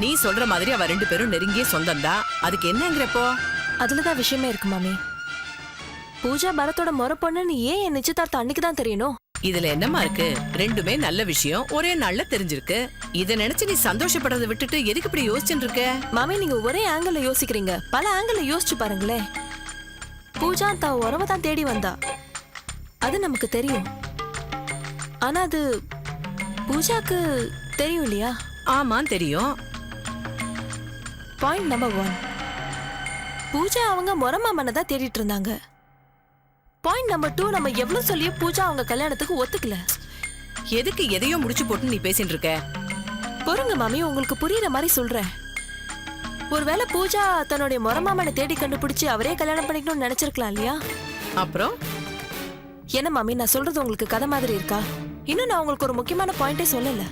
நீ சொல்ற மாதிரி அவ ரெண்டு பேரும் நெருங்கிய சொந்தம் தான் அதுக்கு என்னங்கிறப்போ? அதுலதான் விஷயமே இருக்கு மாமி. பூஜா பரத்தோட முறை பொண்ணுன்னு ஏன் என் நிச்சயதார்த்தம் அன்னைக்கு தான் தெரியணும்? இதுல என்னமா இருக்கு? ரெண்டுமே நல்ல விஷயம் ஒரே நாள்ல தெரிஞ்சிருக்கு. இத நினைச்சு நீ சந்தோஷப்படுறதை விட்டுட்டு எதுக்கு இப்படி யோசிச்சுட்டு இருக்க மாமி நீங்க ஒரே ஆங்கிள் யோசிக்கிறீங்க. பல ஆங்கிள் யோசிச்சு பாருங்களேன். பூஜா தான் உறவை தான் தேடி வந்தா. அது நமக்கு தெரியும். ஆனா அது பூஜாக்கு தெரியும் இல்லையா? ஆமா தெரியும். பாயிண்ட் நம்பர் ஒன் பூஜா அவங்க முறமாமனை தான் தேடிட்டு இருந்தாங்க. பாயிண்ட் நம்பர் டூ நம்ம எவ்வளவு சொல்லியும் பூஜா அவங்க கல்யாணத்துக்கு ஒத்துக்கல. எதுக்கு எதையோ முடிச்சு போட்டு நீ பேசிட்டு இருக்க? பொறுங்க மாமி உங்களுக்கு புரியுற மாதிரி சொல்றேன். ஒருவேளை பூஜா தன்னுடைய முறமாமனை தேடி கண்டுபிடிச்சு அவரே கல்யாணம் பண்ணிக்கணும்னு நினைச்சிருக்கலாம் இல்லையா? அப்புறம்? என்ன மாமி நான் சொல்றது உங்களுக்கு கதை மாதிரி இருக்கா? இன்னும் நான் உங்களுக்கு ஒரு முக்கியமான பாயிண்டே சொல்லல.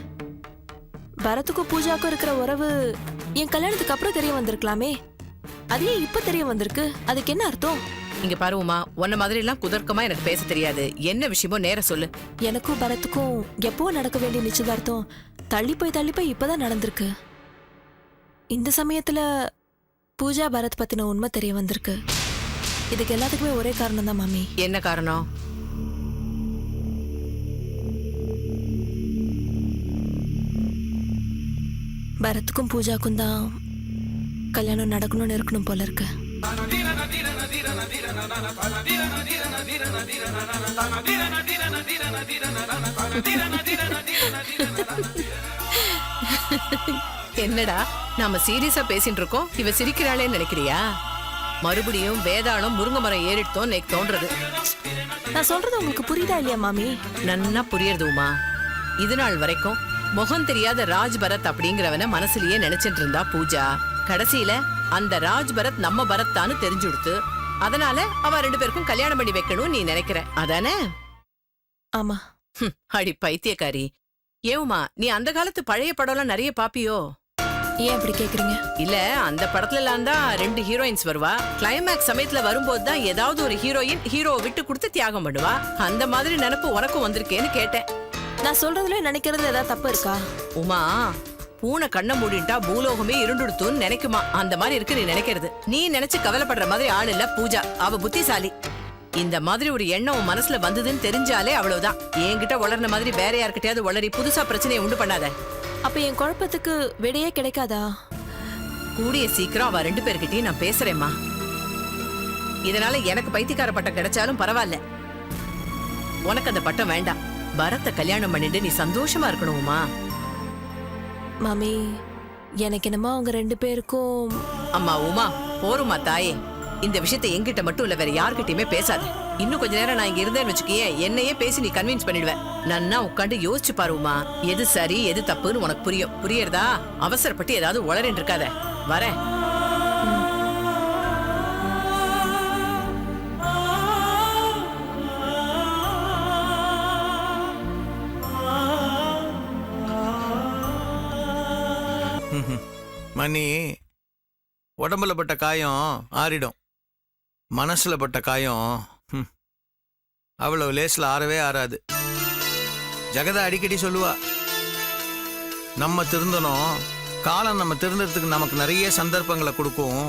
பரத்துக்கும் பூஜாக்கும் இருக்கிற உறவு என் கல்யாணத்துக்கு அப்புறம் தெரிய வந்திருக்கலாமே. அதே இப்ப தெரிய வந்திருக்கு? அதுக்கு என்ன அர்த்தம்? இங்க பாருமா உன்ன மாதிரி எல்லாம் குதர்க்கமா எனக்கு பேச தெரியாது. என்ன விஷயமோ நேர சொல்லு. எனக்கும் பரத்துக்கும் எப்போ நடக்க வேண்டிய நிச்சயதார்த்தம்? தள்ளி போய் தள்ளி போய் இப்பதான் நடந்திருக்கு. இந்த சமயத்துல பூஜா பரத் பத்தின உண்மை தெரிய வந்திருக்கு. இதுக்கு எல்லாத்துக்குமே ஒரே காரணம் தான் மாமி. என்ன காரணம்? பரத்துக்கும் பூஜாக்கும் தான் கல்யாணம் நடக்கணும்னு இருக்கணும் போல இருக்கு. என்னடா நாம சீரியஸா பேசிட்டு இருக்கோம். இவ சிரிக்கிறாளேன்னு நினைக்கிறியா? மறுபடியும் வேதாளம் முருங்கை மரம் ஏறிட்டோம் நேக்கு தோன்றது. நான் சொல்றது உங்களுக்கு புரியுதா இல்லையா மாமி? நன்னா புரியுறது உமா இது நாள் வரைக்கும் முகம் தெரியாத ராஜ் பரத் அப்படிங்கிறவன மனசுலயே நினைச்சிட்டு இருந்தா பூஜா. கடைசியில அந்த ராஜ் பரத் நம்ம பரத் தான்னு தெரிஞ்சு கொடுத்து அதனால அவ ரெண்டு பேருக்கும் கல்யாணம் பண்ணி வைக்கணும் நீ நினைக்கிற. அதானே? ஆமா. ஹம், அடி பைத்தியக்காரி. ஏவுமா நீ அந்த காலத்து பழைய படம்லாம் நிறைய பாப்பியோ? ஏன் அப்படி கேக்குறீங்க? இல்ல அந்த படத்துல எல்லாம் தான் ரெண்டு ஹீரோயின்ஸ் வருவா. கிளைமேக்ஸ் சமயத்துல வரும்போது தான் ஏதாவது ஒரு ஹீரோயின் ஹீரோவை விட்டு கொடுத்து தியாகம் பண்ணுவா. அந்த மாதிரி நினைப்பு உனக்கும் வந்திருக்கேன்னு கேட்டேன். நான் சொல்றதுல நினைக்கிறதுல ஏதாவது தப்பு இருக்கா? உமா பூனை கண்ணை மூடிட்டா பூலோகமே இருண்டுடுத்துன்னு நினைக்குமா? அந்த மாதிரி இருக்கு நீ நினைக்கிறது. நீ நினைச்சு கவலைப்படுற மாதிரி ஆள் இல்ல பூஜா. அவ புத்திசாலி. இந்த மாதிரி ஒரு எண்ணம் உன் மனசுல வந்ததுன்னு தெரிஞ்சாலே அவ்வளவுதான். என்கிட்ட வளர்ன மாதிரி வேற யார்கிட்டயாவது வளரி புதுசா பிரச்சனையை உண்டு பண்ணாத. அப்ப என் குழப்பத்துக்கு விடையே கிடைக்காதா? கூடிய சீக்கிரம் அவ ரெண்டு பேர்கிட்டயும் நான் பேசுறேம்மா. இதனால எனக்கு பைத்தியக்கார பட்டம் கிடைச்சாலும் பரவாயில்ல. உனக்கு அந்த பட்டம் வேண்டாம். பரத்தை கல்யாணம் பண்ணிட்டு நீ சந்தோஷமா இருக்கணுமா மாமி எனக்கு என்னமோ அவங்க ரெண்டு பேருக்கும் அம்மா உமா போருமா தாயே. இந்த விஷயத்தை என்கிட்ட மட்டும் இல்ல வேற யார்கிட்டயுமே பேசாத. இன்னும் கொஞ்ச நேரம் நான் இங்க இருந்தேன்னு வச்சுக்கியே என்னையே பேசி நீ கன்வின்ஸ் பண்ணிடுவேன் நன்னா உட்காந்து யோசிச்சு பாருமா எது சரி எது தப்புன்னு உனக்கு புரியும். புரியறதா? அவசரப்பட்டு ஏதாவது உளறின்னு இருக்காத. வரேன். மணி உடம்புல பட்ட காயம் ஆறிடும். மனசுல பட்ட காயம் ஹம், அவ்வளவு லேஸ்ல ஆறவே ஆறாது. ஜெகதா அடிக்கடி சொல்லுவா நம்ம திருந்தணும் காலம் நம்ம திருந்தறதுக்கு நமக்கு நிறைய சந்தர்ப்பங்களை கொடுக்கும்.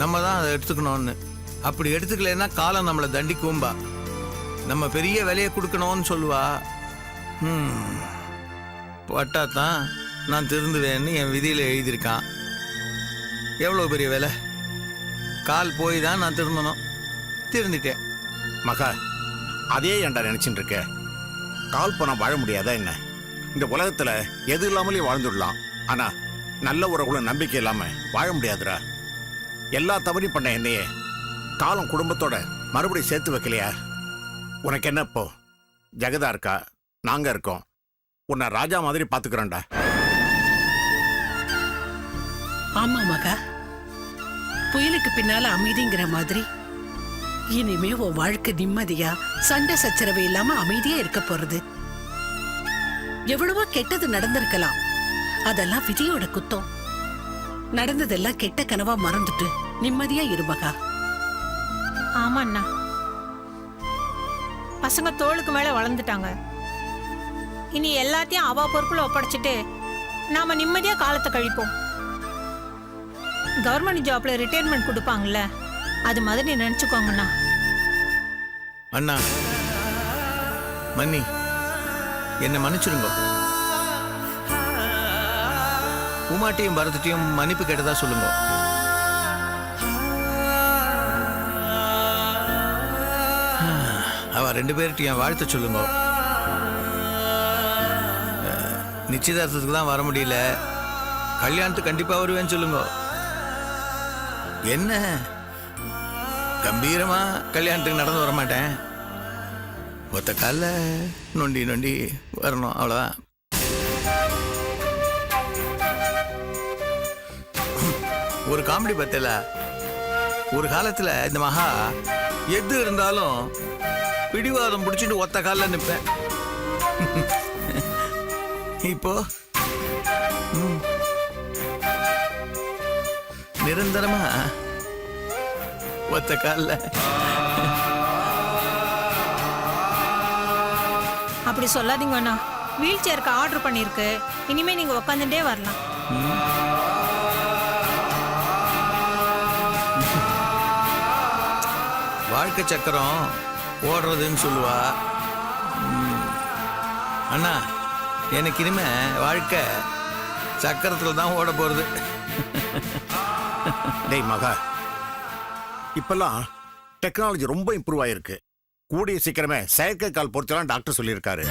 நம்ம தான் அதை எடுத்துக்கணும்னு. அப்படி எடுத்துக்கலன்னா காலம் நம்மளை தண்டிக்கும்பா. நம்ம பெரிய விலையை கொடுக்கணும்னு சொல்லுவா. ம் பட்டா தான் நான் திருந்துவேன்னு என் விதியில் எழுதியிருக்கான். எவ்வளோ பெரிய வேலை? கால் போய் தான் நான் திருந்தணும். திருந்திட்டேன். மகா அதே ஏன்டா நினச்சின்னு இருக்க கால் போனால் வாழ முடியாதா என்ன? இந்த உலகத்தில் எது இல்லாமலே வாழ்ந்துடலாம். ஆனால் நல்ல உறவுல நம்பிக்கை இல்லாமல் வாழ முடியாதுடா. எல்லா தவறையும் பண்ண என்னையே. காலம் குடும்பத்தோட மறுபடியும் சேர்த்து வைக்கலையா? உனக்கு என்ன இப்போ? ஜெகதா இருக்கா? நாங்கள் இருக்கோம். உன்னை ராஜா மாதிரி பாத்துக்கிறோம்டா ஆமா மகா. புயலுக்கு பின்னால அமைதிங்கிற மாதிரி. இனிமே உன் வாழ்க்கை நிம்மதியா சண்டை சச்சரவு இல்லாம அமைதியா இருக்க போறது. எவ்வளவோ கெட்டது நடந்திருக்கலாம். அதெல்லாம் விதியோட குத்தம். நடந்ததெல்லாம் கெட்ட கனவா மறந்துட்டு நிம்மதியா இருமகா ஆமா ஆமாண்ணா. பசங்க தோளுக்கு மேல வளர்ந்துட்டாங்க. இனி எல்லாத்தையும் அவ பொறுப்புல ஒப்படைச்சிட்டு நாம நிம்மதியா காலத்தை கழிப்போம். கவர்மெண்ட் ஜாப்ல ரிட்டையர்மெண்ட் கொடுப்பாங்கல்ல அது மாதிரி நினைச்சுக்கோங்கண்ணா. அண்ணா மன்னி என்னை மன்னிச்சிருங்க. உமாட்டையும் பரதட்டையும் மன்னிப்பு கேட்டதா சொல்லுங்க. அவ ரெண்டு பேர்கிட்டையும் வாழ்த்து சொல்லுங்க. நிச்சயதார்த்தத்துக்கு தான் வர முடியல. கல்யாணத்துக்கு கண்டிப்பாக வருவேன்னு சொல்லுங்க. என்ன? கம்பீரமா கல்யாணத்துக்கு நடந்து வர மாட்டேன். ஒத்த கால நொண்டி நொண்டி வரணும் அவ்வளோதான் ஒரு காமெடி பத்தல ஒரு காலத்துல இந்த மகா எது இருந்தாலும் பிடிவாதம் பிடிச்சிட்டு ஒத்த காலில் நிற்பேன் இப்போ நிரந்தரமா? ஒத்த கால்ல. அப்படி சொல்லாதீங்க அண்ணா. வீல் சேருக்கு ஆர்டர் பண்ணியிருக்கு. இனிமே நீங்க உக்காந்துட்டே வரலாம். வாழ்க்கை சக்கரம் ஓடுறதுன்னு சொல்லுவா. அண்ணா எனக்கு இனிமே வாழ்க்கை சக்கரத்தில் தான் ஓட போகிறது டேய் மகா. இப்பெல்லாம் டெக்னாலஜி ரொம்ப இம்ப்ரூவ் ஆயிருக்கு. கூடிய சீக்கிரமே செயற்கை கால் பொறுத்தலாம் டாக்டர் சொல்லியிருக்காரு.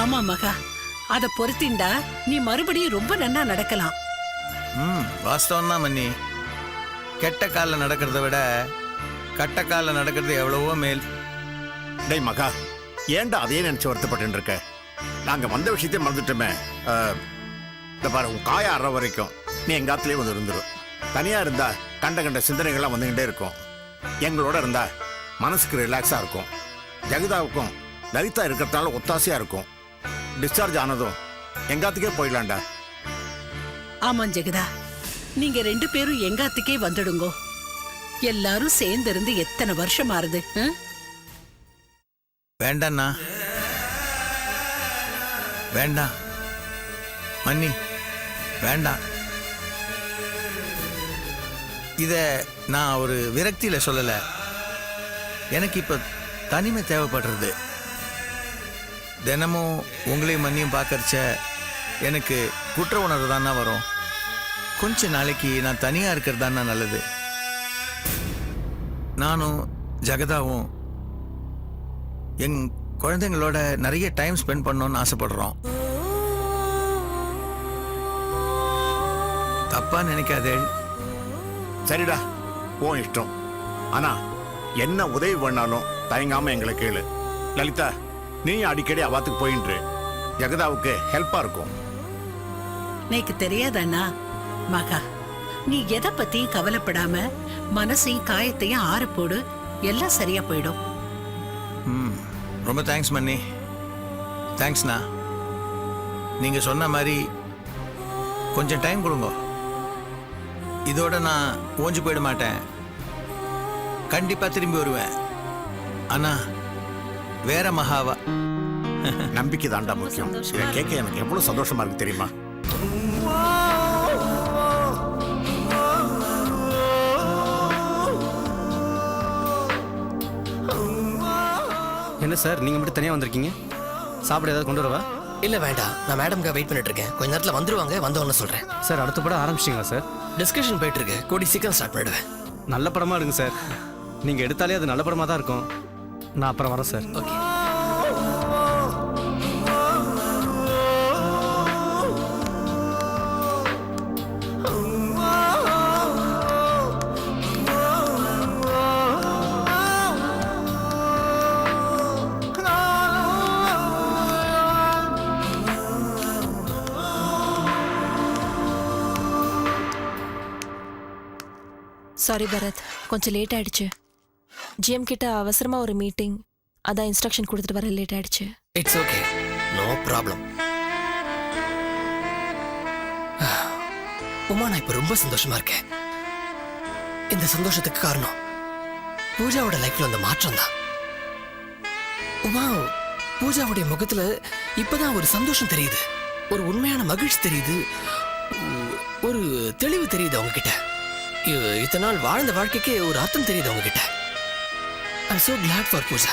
ஆமா மகா. அத பொருத்திண்டா நீ மறுபடியும் ரொம்ப நன்னா நடக்கலாம். ம் வாஸ்தவம் தான் மன்னி. கெட்ட காலில் நடக்கிறத விட கட்ட காலில் நடக்கிறது எவ்வளவோ மேல். டேய் மகா. ஏன்டா அதே நினைச்சு வருத்தப்பட்டு இருக்க? நாங்க வந்த விஷயத்தையே மறந்துட்டோமே. இந்த பாரு உன் காய அற வரைக்கும். நீ எங்க ஆத்துலயே வந்து இருந்துரும் தனியா இருந்தா கண்ட கண்ட சிந்தனைகள்லாம் வந்துகிட்டே இருக்கும். எங்களோட இருந்தா மனசுக்கு ரிலாக்ஸா இருக்கும். ஜெகதாவுக்கும் லலிதா இருக்கிறதுனால ஒத்தாசையா இருக்கும். டிஸ்சார்ஜ் ஆனதும் எங்காத்துக்கே போயிடலாம்டா. ஆமா ஜெகதா. நீங்க ரெண்டு பேரும் எங்காத்துக்கே வந்துடுங்கோ. எல்லாரும் சேர்ந்து இருந்து எத்தனை வருஷம் ஆறுது? வேண்டாண்ணா. வேண்டாம். மன்னி வேண்டாம். இதை நான் ஒரு விரக்தியில் சொல்லலை. எனக்கு இப்போ தனிமை தேவைப்படுறது. தினமும் உங்களையும் மண்ணியும் பார்க்கறச்ச எனக்கு குற்ற உணர்வு தானே வரும். கொஞ்ச நாளைக்கு நான் தனியாக இருக்கிறது தானே நல்லது. நானும் ஜெகதாவும் என் குழந்தைங்களோட நிறைய டைம் ஸ்பெண்ட் பண்ணணும்னு ஆசைப்படுறோம். தப்பா நினைக்காதே. சரிடா உன் இஷ்டம். ஆனா என்ன உதவி பண்ணாலும் தயங்காம எங்களை கேளு. லலிதா நீ அடிக்கடி அவாத்துக்கு போயின்று ஜெகதாவுக்கு ஹெல்ப்பா இருக்கும். எனக்கு தெரியாதாண்ணா மகா நீ எதை பத்தியும் கவலைப்படாம மனசையும் காயத்தையும் ஆற போடு. எல்லாம் சரியா போயிடும். ம் ரொம்ப தேங்க்ஸ் மன்னி. தேங்க்ஸ்ண்ணா நீங்க சொன்ன மாதிரி கொஞ்சம் டைம் கொடுங்க. இதோட நான் ஓஞ்சு போயிட மாட்டேன். கண்டிப்பா திரும்பி வருவேன். ஆனா வேற மகாவா? நம்பிக்கை தாண்டா முக்கியம். இதை கேட்க எனக்கு எவ்வளவு சந்தோஷமா இருக்கு தெரியுமா? என்ன சார் நீங்க மட்டும் தனியா வந்திருக்கீங்க? சாப்பிட ஏதாவது கொண்டு வரவா? இல்ல வேண்டாம். நான் மேடம்க்கு வெயிட் பண்ணிட்டு இருக்கேன் கொஞ்ச நேரத்துல வந்துருவாங்க. வந்தவொன்னு சொல்றேன். சார் அடுத்த படம் ஆரம்பிச்சிங்களா சார்? டிஸ்கஷன் போயிட்டு இருக்கு கூடி சீக்கிரம் ஸ்டார்ட் பண்ணிடுவேன். நல்ல படமா எடுங்க சார். நீங்க எடுத்தாலே அது நல்ல படமா தான் இருக்கும். நான் அப்புறம் வரேன் சார். ஓகே சாரி பரத் கொஞ்சம் லேட் ஆயிடுச்சு. ஜிஎம் கிட்ட அவசரமா ஒரு மீட்டிங் அதான் இன்ஸ்ட்ரக்ஷன் கொடுத்துட்டு வர லேட் ஆயிடுச்சு. It's okay no problem Uma நான் இப்ப ரொம்ப சந்தோஷமா இருக்கேன். இந்த சந்தோஷத்துக்கு காரணம் பூஜாவோட லைஃப்ல வந்த மாற்றம் தான். உமா பூஜாவுடைய முகத்துல இப்பதான் ஒரு சந்தோஷம் தெரியுது. ஒரு உண்மையான மகிழ்ச்சி தெரியுது. ஒரு தெளிவு தெரியுது அவங்க கிட்ட இத்தனை நாள் வாழ்ந்த வாழ்க்கைக்கு ஒரு அர்த்தம் தெரியுது உங்ககிட்ட. I'm so glad for Pooja